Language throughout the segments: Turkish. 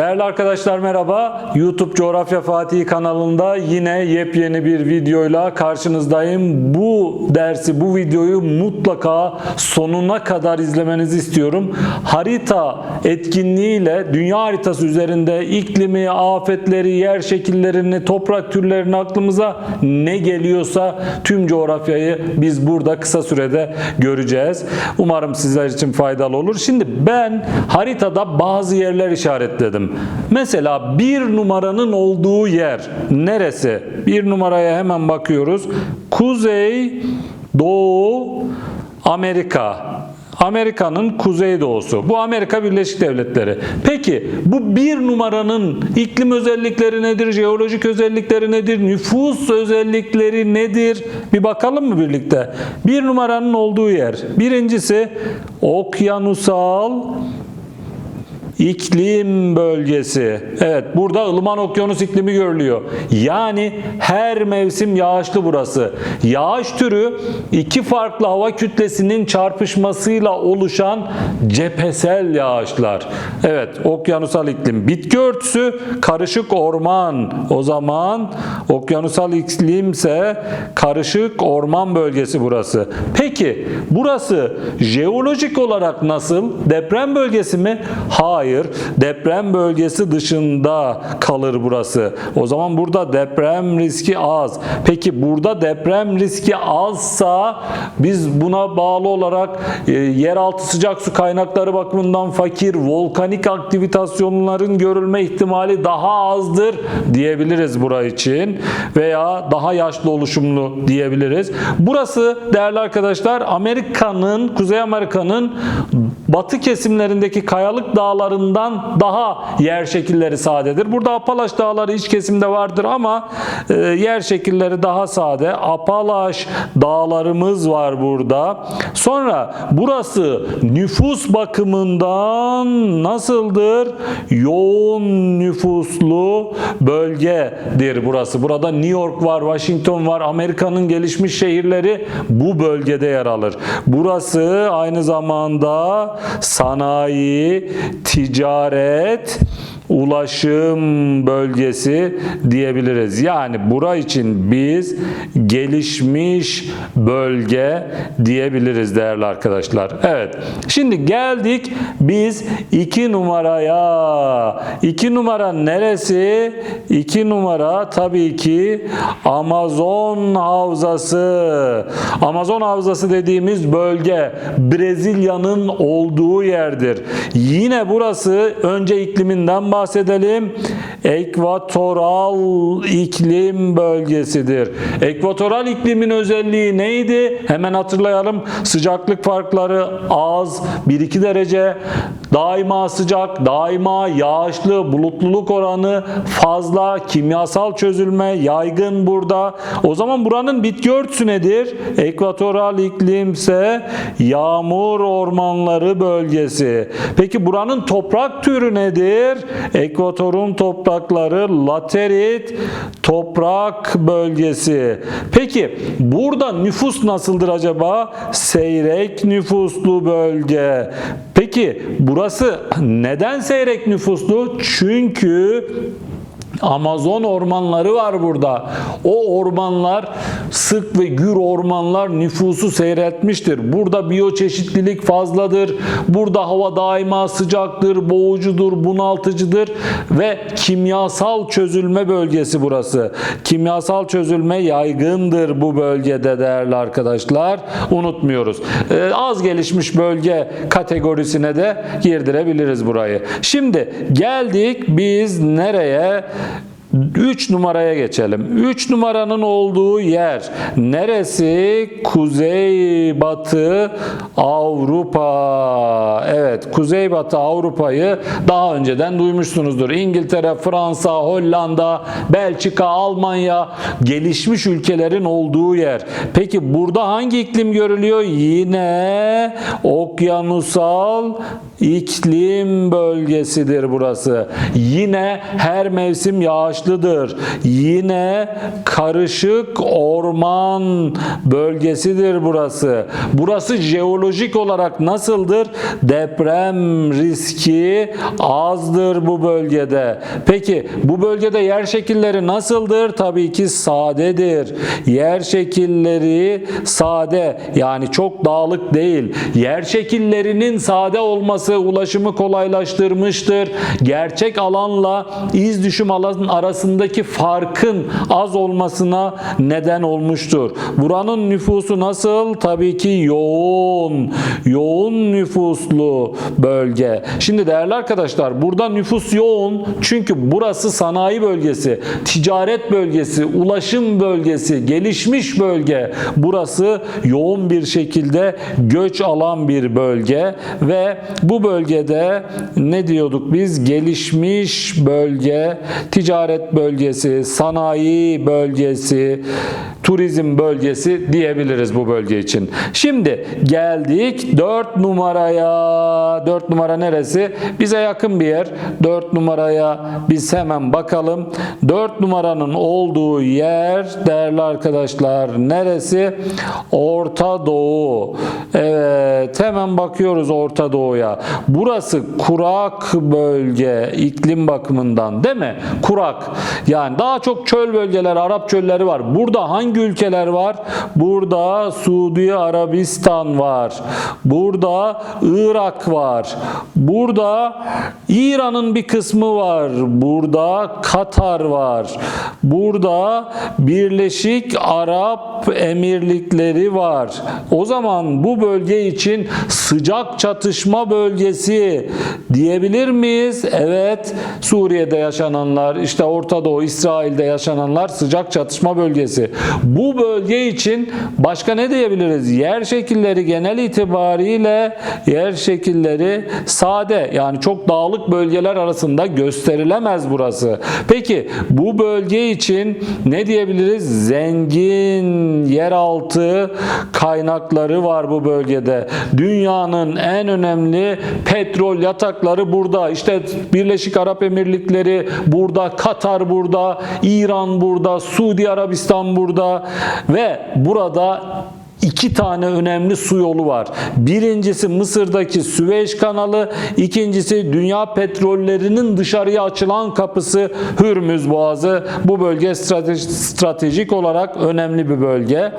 Değerli arkadaşlar merhaba. YouTube Coğrafya Fatih kanalında yine yepyeni bir videoyla karşınızdayım. Bu dersi, bu videoyu mutlaka sonuna kadar izlemenizi istiyorum. Harita etkinliğiyle dünya haritası üzerinde iklimi, afetleri, yer şekillerini, toprak türlerini aklımıza ne geliyorsa tüm coğrafyayı biz burada kısa sürede göreceğiz. Umarım sizler için faydalı olur. Şimdi ben haritada bazı yerler işaretledim. Mesela bir numaranın olduğu yer neresi? Bir numaraya hemen bakıyoruz. Kuzey, Doğu, Amerika. Amerika'nın kuzeydoğusu. Bu Amerika Birleşik Devletleri. Peki bu bir numaranın iklim özellikleri nedir? Jeolojik özellikleri nedir? Nüfus özellikleri nedir? Bir bakalım mı birlikte? Bir numaranın olduğu yer. Birincisi okyanusal İklim bölgesi. Evet burada ılıman okyanus iklimi görülüyor. Yani her mevsim yağışlı burası. Yağış türü iki farklı hava kütlesinin çarpışmasıyla oluşan cephesel yağışlar. Evet okyanusal iklim. Bitki örtüsü karışık orman. O zaman okyanusal iklimse karışık orman bölgesi burası. Peki burası jeolojik olarak nasıl? Deprem bölgesi mi? Hayır. Deprem bölgesi dışında kalır burası. O zaman burada deprem riski az. Peki burada deprem riski azsa biz buna bağlı olarak e, yeraltı sıcak su kaynakları bakımından fakir, volkanik aktivitasyonların görülme ihtimali daha azdır diyebiliriz bura için veya daha yaşlı oluşumlu diyebiliriz. Burası değerli arkadaşlar Amerika'nın, Kuzey Amerika'nın batı kesimlerindeki kayalık dağlarından daha yer şekilleri sadedir. Burada Apalaş dağları iç kesimde vardır ama e, yer şekilleri daha sade. Apalaş dağlarımız var burada. Sonra burası nüfus bakımından nasıldır? Yoğun nüfuslu bölgedir burası. Burada New York var, Washington var. Amerika'nın gelişmiş şehirleri bu bölgede yer alır. Burası aynı zamanda sanayi, ticaret, ticaret ulaşım bölgesi diyebiliriz. Yani bura için biz gelişmiş bölge diyebiliriz değerli arkadaşlar. Evet. Şimdi geldik biz 2 numaraya. 2 numara neresi? 2 numara tabii ki Amazon Havzası. Amazon Havzası dediğimiz bölge Brezilya'nın olduğu yerdir. Yine burası önce ikliminden bahsedelim. Ekvatoral iklim bölgesidir. Ekvatoral iklimin özelliği neydi? Hemen hatırlayalım. Sıcaklık farkları az, 1-2 derece. Daima sıcak, daima yağışlı, bulutluluk oranı fazla, kimyasal çözülme yaygın burada. O zaman buranın bitki örtüsü nedir? Ekvatoral iklimse yağmur ormanları bölgesi. Peki buranın toprak türü nedir? Ekvatorun toprakları laterit toprak bölgesi. Peki burada nüfus nasıldır acaba? Seyrek nüfuslu bölge. Peki burası neden seyrek nüfuslu? Çünkü Amazon ormanları var burada. O ormanlar sık ve gür ormanlar nüfusu seyretmiştir. Burada biyoçeşitlilik fazladır. Burada hava daima sıcaktır, boğucudur, bunaltıcıdır ve kimyasal çözülme bölgesi burası. Kimyasal çözülme yaygındır bu bölgede değerli arkadaşlar. Unutmuyoruz. Ee, az gelişmiş bölge kategorisine de girdirebiliriz burayı. Şimdi geldik biz nereye? 3 numaraya geçelim. 3 numaranın olduğu yer neresi? Kuzey Batı Avrupa. Evet, Kuzey Batı Avrupa'yı daha önceden duymuşsunuzdur. İngiltere, Fransa, Hollanda, Belçika, Almanya gelişmiş ülkelerin olduğu yer. Peki burada hangi iklim görülüyor? Yine okyanusal iklim bölgesidir burası. Yine her mevsim yağış yağışlıdır. Yine karışık orman bölgesidir burası. Burası jeolojik olarak nasıldır? Deprem riski azdır bu bölgede. Peki bu bölgede yer şekilleri nasıldır? Tabii ki sadedir. Yer şekilleri sade yani çok dağlık değil. Yer şekillerinin sade olması ulaşımı kolaylaştırmıştır. Gerçek alanla iz düşüm alan arasındaki farkın az olmasına neden olmuştur. Buranın nüfusu nasıl? Tabii ki yoğun. Yoğun nüfuslu bölge. Şimdi değerli arkadaşlar burada nüfus yoğun çünkü burası sanayi bölgesi, ticaret bölgesi, ulaşım bölgesi, gelişmiş bölge. Burası yoğun bir şekilde göç alan bir bölge ve bu bölgede ne diyorduk biz? Gelişmiş bölge, ticaret bölgesi, sanayi bölgesi, turizm bölgesi diyebiliriz bu bölge için. Şimdi geldik 4 numaraya. 4 numara neresi? Bize yakın bir yer. 4 numaraya biz hemen bakalım. 4 numaranın olduğu yer değerli arkadaşlar neresi? Orta Doğu. Evet hemen bakıyoruz Orta Doğu'ya. Burası kurak bölge iklim bakımından değil mi? Kurak. Yani daha çok çöl bölgeler, Arap çölleri var. Burada hangi ülkeler var? Burada Suudi Arabistan var. Burada Irak var. Burada İran'ın bir kısmı var. Burada Katar var. Burada Birleşik Arap Emirlikleri var. O zaman bu bölge için sıcak çatışma bölgesi diyebilir miyiz? Evet. Suriye'de yaşananlar, işte Orta Doğu, İsrail'de yaşananlar sıcak çatışma bölgesi. Bu bölge için başka ne diyebiliriz? Yer şekilleri genel itibariyle yer şekilleri sade yani çok dağlık bölgeler arasında gösterilemez burası. Peki bu bölge için ne diyebiliriz? Zengin yeraltı kaynakları var bu bölgede. Dünyanın en önemli petrol yatakları burada. İşte Birleşik Arap Emirlikleri burada, Katar burada, İran burada, Suudi Arabistan burada ve burada iki tane önemli su yolu var. Birincisi Mısır'daki Süveyş kanalı, ikincisi dünya petrollerinin dışarıya açılan kapısı Hürmüz Boğazı. Bu bölge strate- stratejik olarak önemli bir bölge.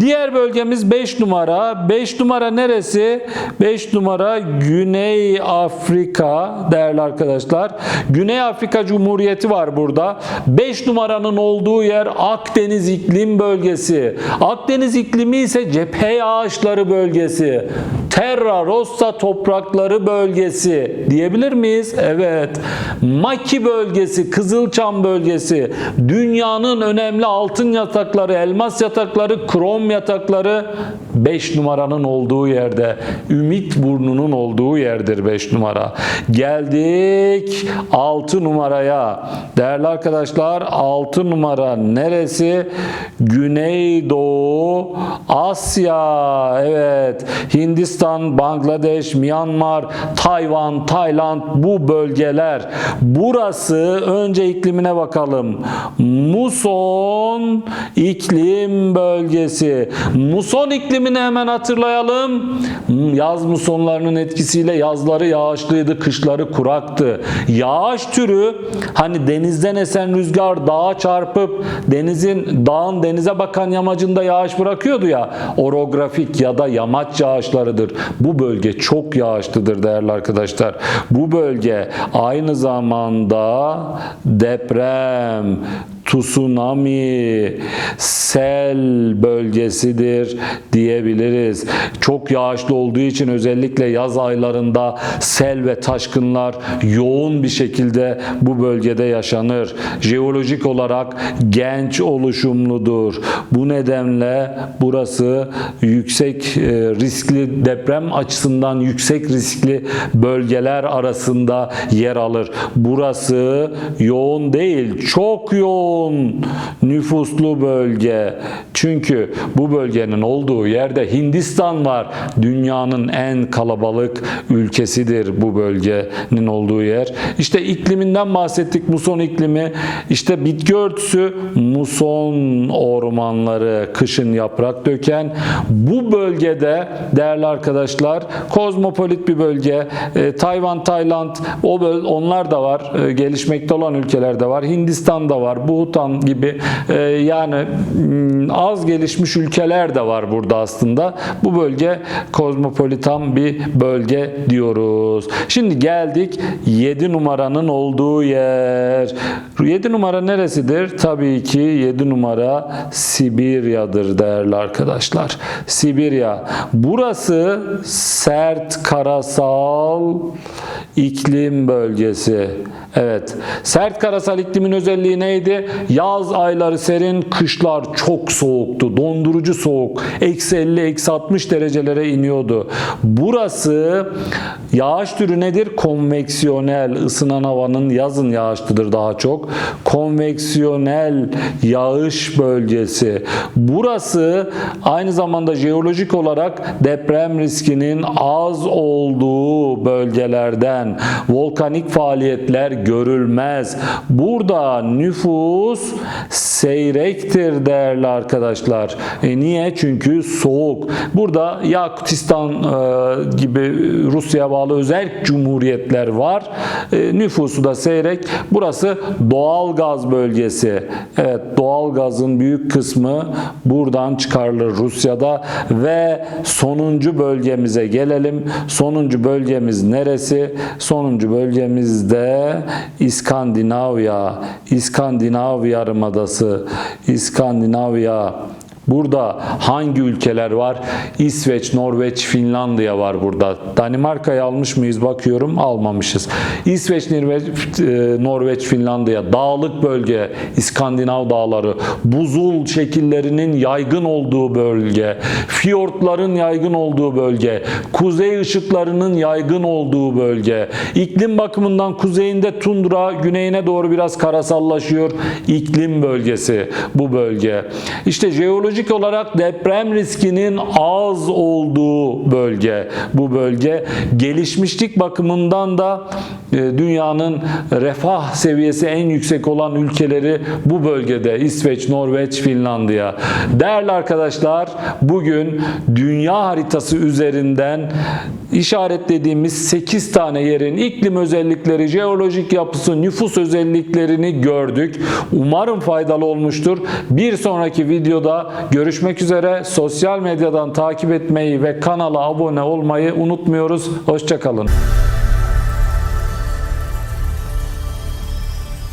Diğer bölgemiz 5 numara. 5 numara neresi? 5 numara Güney Afrika değerli arkadaşlar. Güney Afrika Cumhuriyeti var burada. 5 numaranın olduğu yer Akdeniz iklim bölgesi. Akdeniz iklimi ise cephe yağışları bölgesi. Terra Rossa toprakları bölgesi diyebilir miyiz? Evet. Maki bölgesi, Kızılçam bölgesi, dünyanın önemli altın yatakları, elmas yatakları, krom yatakları 5 numaranın olduğu yerde. Ümit burnunun olduğu yerdir 5 numara. Geldik 6 numaraya. Değerli arkadaşlar 6 numara neresi? Güneydoğu Asya. Evet. Hindistan, Bangladeş, Myanmar, Tayvan, Tayland bu bölgeler. Burası önce iklimine bakalım. Muson iklim bölgesi. Muson iklimini hemen hatırlayalım. Yaz musonlarının etkisiyle yazları yağışlıydı, kışları kuraktı. Yağış türü hani denizden esen rüzgar dağa çarpıp denizin dağın denize bakan yamacında yağış bırakıyordu ya. Orografik ya da yamaç yağışlarıdır. Bu bölge çok yağışlıdır değerli arkadaşlar. Bu bölge aynı zamanda deprem, tsunami, sel bölgesidir diyebiliriz. Çok yağışlı olduğu için özellikle yaz aylarında sel ve taşkınlar yoğun bir şekilde bu bölgede yaşanır. Jeolojik olarak genç oluşumludur. Bu nedenle burası yüksek e, riskli deprem açısından yüksek riskli bölgeler arasında yer alır. Burası yoğun değil, çok yoğun Yoğun nüfuslu bölge. Çünkü bu bölgenin olduğu yerde Hindistan var. Dünyanın en kalabalık ülkesidir bu bölgenin olduğu yer. İşte ikliminden bahsettik. Muson iklimi. İşte bitki örtüsü muson ormanları kışın yaprak döken. Bu bölgede değerli arkadaşlar kozmopolit bir bölge. E, Tayvan, Tayland o onlar da var. E, gelişmekte olan ülkelerde var. Hindistan da var. Bhutan gibi e, yani mm, az gelişmiş ülkeler de var burada aslında. Bu bölge kozmopolitan bir bölge diyoruz. Şimdi geldik 7 numaranın olduğu yer. 7 numara neresidir? Tabii ki 7 numara Sibirya'dır değerli arkadaşlar. Sibirya. Burası sert karasal iklim bölgesi. Evet. Sert karasal iklimin özelliği neydi? Yaz ayları serin, kışlar çok soğuktu. Dondurucu soğuk. Eksi 50, eksi 60 derecelere iniyordu. Burası yağış türü nedir? Konveksiyonel ısınan havanın yazın yağışlıdır daha çok. Konveksiyonel yağış bölgesi. Burası aynı zamanda jeolojik olarak deprem riskinin az olduğu bölgelerden volkanik faaliyetler görülmez. Burada nüfus seyrektir değerli arkadaşlar. E niye? Çünkü soğuk. Burada Yakutistan e, gibi Rusya'ya bağlı özel cumhuriyetler var. E, nüfusu da seyrek. Burası doğal gaz bölgesi. Evet doğal gazın büyük kısmı buradan çıkarılır Rusya'da ve sonuncu bölgemize gelelim. Sonuncu bölgemiz neresi? Sonuncu bölgemizde İskandinavya. İskandinav Yarımadası. İskandinavya. Burada hangi ülkeler var? İsveç, Norveç, Finlandiya var burada. Danimarka'yı almış mıyız bakıyorum almamışız. İsveç, Norveç, e, Norveç, Finlandiya dağlık bölge, İskandinav dağları, buzul şekillerinin yaygın olduğu bölge, fiyortların yaygın olduğu bölge, kuzey ışıklarının yaygın olduğu bölge. İklim bakımından kuzeyinde tundra, güneyine doğru biraz karasallaşıyor. İklim bölgesi bu bölge. İşte jeolojik olarak deprem riskinin az olduğu bölge bu bölge. Gelişmişlik bakımından da e, dünyanın refah seviyesi en yüksek olan ülkeleri bu bölgede. İsveç, Norveç, Finlandiya. Değerli arkadaşlar bugün dünya haritası üzerinden işaretlediğimiz 8 tane yerin iklim özellikleri, jeolojik yapısı, nüfus özelliklerini gördük. Umarım faydalı olmuştur. Bir sonraki videoda görüşmek üzere. Sosyal medyadan takip etmeyi ve kanala abone olmayı unutmuyoruz. Hoşçakalın.